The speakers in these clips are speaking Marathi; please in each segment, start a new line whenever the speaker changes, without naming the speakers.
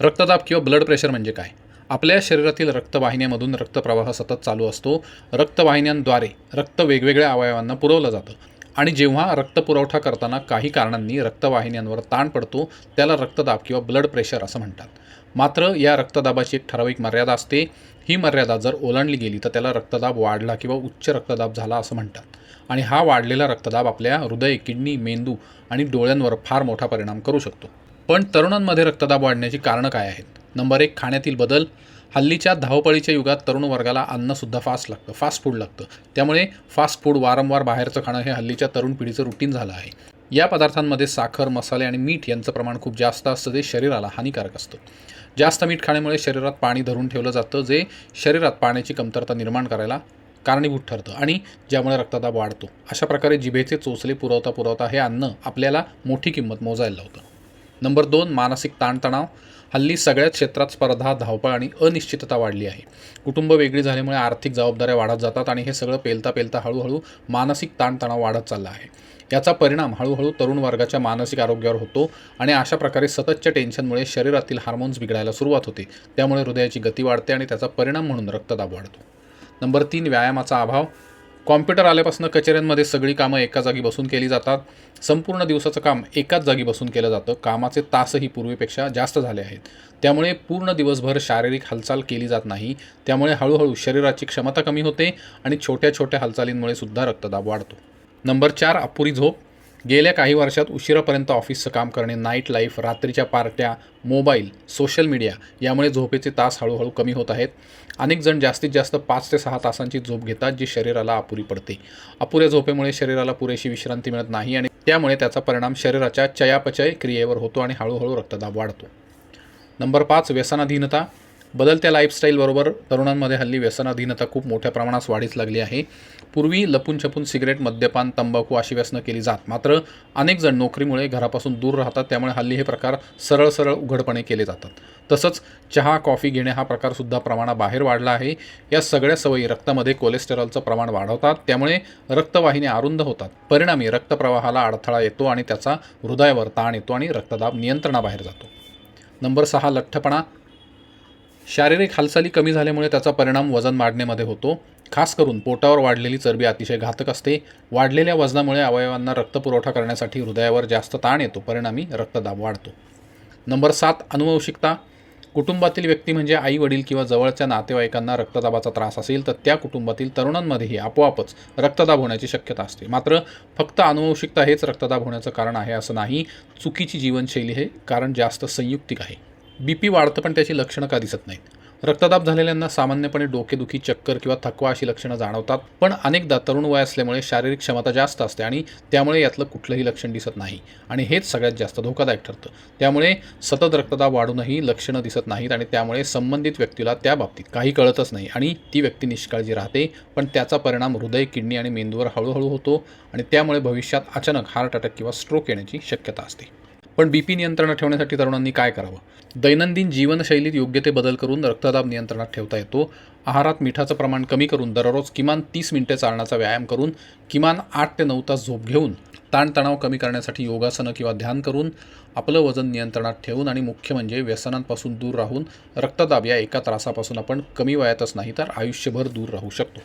रक्तदाब किंवा ब्लड प्रेशर म्हणजे काय? आपल्या शरीरातील रक्तवाहिन्यामधून रक्तप्रवाह सतत चालू असतो. रक्तवाहिन्यांद्वारे रक्त वेगवेगळ्या अवयवांना पुरवलं जातं. आणि जेव्हा रक्तपुरवठा करताना काही कारणांनी रक्तवाहिन्यांवर ताण पडतो त्याला रक्तदाब किंवा ब्लड प्रेशर असं म्हणतात. मात्र या रक्तदाबाची एक ठराविक मर्यादा असते. ही मर्यादा जर ओलांडली गेली तर त्याला रक्तदाब वाढला किंवा उच्च रक्तदाब झाला असं म्हणतात. आणि हा वाढलेला रक्तदाब आपल्या हृदय किडनी मेंदू आणि डोळ्यांवर फार मोठा परिणाम करू शकतो. पण तरुणांमध्ये रक्तदाब वाढण्याची कारणं काय आहेत? नंबर एक खाण्यातील बदल. हल्लीच्या धावपळीच्या युगात तरुण वर्गाला अन्नसुद्धा फास्ट लागतं फास्ट फूड लागतं. त्यामुळे फास्ट फूड वारंवार बाहेरचं खाणं हे हल्लीच्या तरुण पिढीचं रुटीन झालं आहे. या पदार्थांमध्ये साखर मसाले आणि मीठ यांचं प्रमाण खूप जास्त असतं जे शरीराला हानिकारक असतं. जास्त मीठ खाण्यामुळे शरीरात पाणी धरून ठेवलं जातं जे शरीरात पाण्याची कमतरता निर्माण करायला कारणीभूत ठरतं आणि ज्यामुळे रक्तदाब वाढतो. अशा प्रकारे जिभेचे चोचले पुरवता पुरवता हे अन्न आपल्याला मोठी किंमत मोजायला लावतं. नंबर दोन मानसिक ताणतणाव. हल्ली सगळ्याच क्षेत्रात स्पर्धा धावपळ आणि अनिश्चितता वाढली आहे. कुटुंब वेगळी झाल्यामुळे आर्थिक जबाबदाऱ्या वाढत जातात आणि हे सगळं पेलता पेलता हळूहळू मानसिक ताणतणाव वाढत चालला आहे. याचा परिणाम हळूहळू तरुण वर्गाच्या मानसिक आरोग्यावर होतो आणि अशा प्रकारे सततच्या टेन्शनमुळे शरीरातील हार्मोन्स बिघडायला सुरुवात होते. त्यामुळे हृदयाची गती वाढते आणि त्याचा परिणाम म्हणून रक्तदाब वाढतो. नंबर तीन व्यायामाचा अभाव. कॉम्प्युटर आल्यापासून कचेऱ्यांमध्ये सगळी कामं एका जागी बसून केली जातात. संपूर्ण दिवसाचं काम एकाच जागी बसून केलं जातं. कामाचे तासही पूर्वीपेक्षा जास्त झाले आहेत. त्यामुळे पूर्ण दिवसभर शारीरिक हालचाल केली जात नाही. त्यामुळे हळूहळू शरीराची क्षमता कमी होते आणि छोट्या छोट्या हालचालींमुळे सुद्धा रक्तदाब वाढतो. नंबर चार अपुरी झोप. गेल्या काही वर्षात उशिरापर्यंत ऑफिसचं काम करणे नाईट लाईफ रात्रीच्या पार्ट्या मोबाईल सोशल मीडिया यामुळे झोपेचे तास हळूहळू कमी होत आहेत. अनेक जण जास्तीत जास्त पाच ते सहा तासांची झोप घेतात जी शरीराला अपुरी पडते. अपुऱ्या झोपेमुळे शरीराला पुरेशी विश्रांती मिळत नाही आणि त्यामुळे त्याचा परिणाम शरीराच्या चयापचय क्रियेवर होतो आणि हळूहळू रक्तदाब वाढतो. नंबर पाच व्यसनाधीनता. बदलत्या लाईफस्टाईलबरोबर तरुणांमध्ये हल्ली व्यसनाधीनता खूप मोठ्या प्रमाणात वाढीस लागली आहे. पूर्वी लपून छपून सिगरेट मद्यपान तंबाखू अशी व्यसनं केली जात. मात्र अनेक जण नोकरीमुळे घरापासून दूर राहतात त्यामुळे हल्ली हे प्रकार सरळ सरळ उघडपणे केले जातात. तसंच चहा कॉफी घेणे हा प्रकारसुद्धा प्रमाणाबाहेर वाढला आहे. या सगळ्या सवयी रक्तामध्ये कोलेस्टेरॉलचं प्रमाण वाढवतात. त्यामुळे रक्तवाहिन्या अरुंद होतात. परिणामी रक्तप्रवाहाला अडथळा येतो आणि त्याचा हृदयावर ताण येतो आणि रक्तदाब नियंत्रणाबाहेर जातो. नंबर सहा लठ्ठपणा. शारीरिक हालचाली कमी झाल्यामुळे त्याचा परिणाम वजन वाढण्यामध्ये होतो. खास करून पोटावर वाढलेली चरबी अतिशय घातक असते. वाढलेल्या वजनामुळे अवयवांना रक्तपुरवठा करण्यासाठी हृदयावर जास्त ताण येतो. परिणामी रक्तदाब वाढतो. नंबर सात अनुवंशिकता. कुटुंबातील व्यक्ती म्हणजे आई वडील किंवा जवळच्या नातेवाईकांना रक्तदाबाचा त्रास असेल तर त्या कुटुंबातील तरुणांमध्येही आपोआपच रक्तदाब होण्याची शक्यता असते. मात्र फक्त अनुवंशिकता हेच रक्तदाब होण्याचं कारण आहे असं नाही. चुकीची जीवनशैली हे कारण जास्त संयुक्तिक आहे. बी पी वाढतं पण त्याची लक्षणं का दिसत नाहीत? रक्तदाब झालेल्यांना सामान्यपणे डोकेदुखी चक्कर किंवा थकवा अशी लक्षणं जाणवतात पण अनेकदा तरुण वय असल्यामुळे शारीरिक क्षमता जास्त असते आणि त्यामुळे यातलं कुठलंही लक्षण दिसत नाही. आणि हेच सगळ्यात जास्त धोकादायक ठरतं. त्यामुळे सतत रक्तदाब वाढूनही लक्षणं दिसत नाहीत आणि त्यामुळे संबंधित व्यक्तीला त्या बाबतीत काही कळतच नाही आणि ती व्यक्ती निष्काळजी राहते पण त्याचा परिणाम हृदय किडनी आणि मेंदूवर हळूहळू होतो आणि त्यामुळे भविष्यात अचानक हार्ट अटॅक किंवा स्ट्रोक येण्याची शक्यता असते. पण बी पी नियंत्रणात ठेवण्यासाठी तरुणांनी काय करावं? दैनंदिन जीवनशैलीत योग्य ते बदल करून रक्तदाब नियंत्रणात ठेवता येतो. आहारात मिठाचं प्रमाण कमी करून दररोज किमान तीस मिनिटे चालण्याचा व्यायाम करून किमान आठ ते नऊ तास झोप घेऊन ताणतणाव कमी करण्यासाठी योगासनं किंवा ध्यान करून आपलं वजन नियंत्रणात ठेवून आणि मुख्य म्हणजे व्यसनांपासून दूर राहून रक्तदाब या एका त्रासापासून आपण कमी वयातच नाही तर आयुष्यभर दूर राहू शकतो.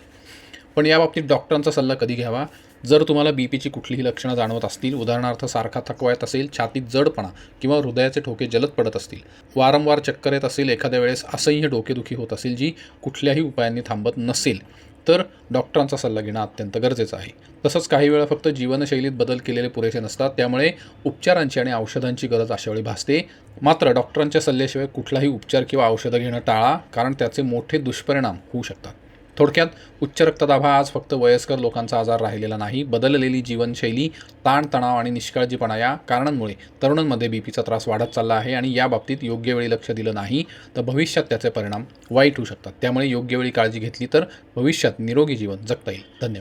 पण याबाबतीत डॉक्टरांचा सल्ला कधी घ्यावा? जर तुम्हाला बी पीची कुठलीही लक्षणं जाणवत असतील उदाहरणार्थ सारखा थकवा येत असेल छातीत जडपणा किंवा हृदयाचे ठोके जलद पडत असतील वारंवार चक्कर येत असेल एखाद्या वेळेस असह्य डोकेदुखी होत असेल जी कुठल्याही उपायांनी थांबत नसेल तर डॉक्टरांचा सल्ला घेणं अत्यंत गरजेचं आहे. तसंच काही वेळा फक्त जीवनशैलीत बदल केलेले पुरेसे नसतात त्यामुळे उपचारांची आणि औषधांची गरज अशावेळी भासते. मात्र डॉक्टरांच्या सल्ल्याशिवाय कुठलाही उपचार किंवा औषधं घेणं टाळा कारण त्याचे मोठे दुष्परिणाम होऊ शकतात. थोडक्यात उच्च रक्तदाब हा आज फक्त वयस्कर लोकांचा आजार राहिलेला नाही. बदललेली जीवनशैली ताणतणाव आणि निष्काळजीपणा या कारणांमुळे तरुणांमध्ये बीपीचा त्रास वाढत चालला आहे आणि या बाबतीत योग्य वेळी लक्ष दिलं नाही तर भविष्यात त्याचे परिणाम वाईट होऊ शकतात. त्यामुळे योग्य वेळी काळजी घेतली तर भविष्यात निरोगी जीवन जगता येईल. धन्यवाद.